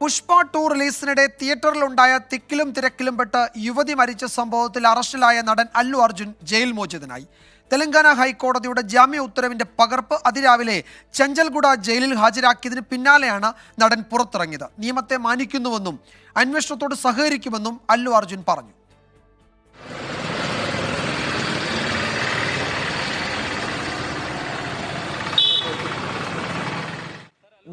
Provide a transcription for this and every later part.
Pushpa to റിലീസിനിടെ തിയേറ്ററിലുണ്ടായ തിക്കിലും തിരക്കിലും പെട്ട് യുവതി മരിച്ച സംഭവത്തിൽ അറസ്റ്റിലായ നടൻ അല്ലു അർജുൻ ജയിൽ മോചിതനായി. തെലങ്കാന ഹൈക്കോടതിയുടെ ജാമ്യ ഉത്തരവിന്റെ പകർപ്പ് അതിരാവിലെ ചഞ്ചൽഗുഡ ജയിലിൽ ഹാജരാക്കിയതിന് പിന്നാലെയാണ് നടൻ പുറത്തിറങ്ങിയത്. നിയമത്തെ മാനിക്കുന്നുവെന്നും അന്വേഷണത്തോട് സഹകരിക്കുമെന്നും അല്ലു അർജുൻ പറഞ്ഞു.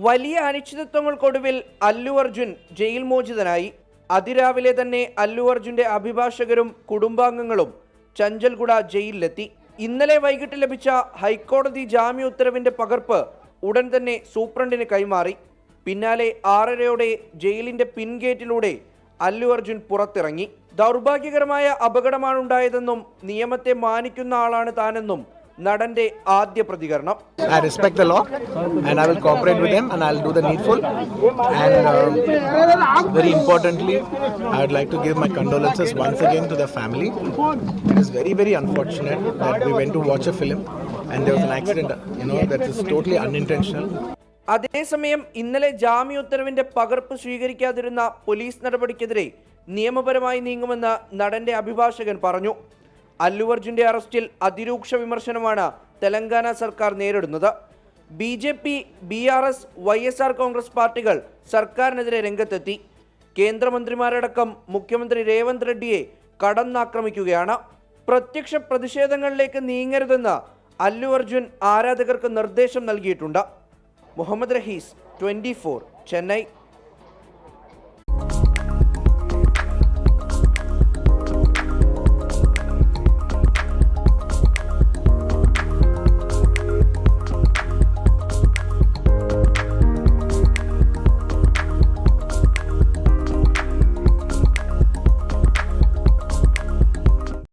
വലിയ അനിശ്ചിതത്വങ്ങൾക്കൊടുവിൽ അല്ലു അർജുൻ ജയിൽ മോചിതനായി. അതിരാവിലെ തന്നെ അല്ലു അർജുന്റെ അഭിഭാഷകരും കുടുംബാംഗങ്ങളും ചഞ്ചൽഗുഡ ജയിലിലെത്തി. ഇന്നലെ വൈകിട്ട് ലഭിച്ച ഹൈക്കോടതി ജാമ്യ ഉത്തരവിന്റെ പകർപ്പ് ഉടൻ തന്നെ സൂപ്രണ്ടിന് കൈമാറി. പിന്നാലെ ആറരയോടെ ജയിലിന്റെ പിൻഗേറ്റിലൂടെ അല്ലു അർജുൻ പുറത്തിറങ്ങി. ദൗർഭാഗ്യകരമായ അപകടമാണുണ്ടായതെന്നും നിയമത്തെ മാനിക്കുന്ന ആളാണ് താനെന്നും നടന്റെ ആദ്യ പ്രതികരണം. അതേസമയം ഇന്നലെ ജാമ്യ ഉത്തരവിന്റെ പകർപ്പ് സ്വീകരിക്കാതിരുന്ന പോലീസ് നടപടിക്കെതിരെ നിയമപരമായി നീങ്ങുമെന്ന് നടന്റെ അഭിഭാഷകൻ പറഞ്ഞു. അല്ലു അർജുന്റെ അറസ്റ്റിൽ അതിരൂക്ഷ വിമർശനമാണ് തെലങ്കാന സർക്കാർ നേരിടുന്നത്. B J P B R S Y S R Congress പാർട്ടികൾ സർക്കാരിനെതിരെ രംഗത്തെത്തി. കേന്ദ്രമന്ത്രിമാരടക്കം മുഖ്യമന്ത്രി രേവന്ത് റെഡ്ഡിയെ കടന്നാക്രമിക്കുകയാണ്. പ്രത്യക്ഷ പ്രതിഷേധങ്ങളിലേക്ക് നീങ്ങരുതെന്ന് അല്ലു അർജുൻ ആരാധകർക്ക് നിർദ്ദേശം നൽകിയിട്ടുണ്ട്. മുഹമ്മദ് റഹീസ് ട്വന്റി ചെന്നൈ.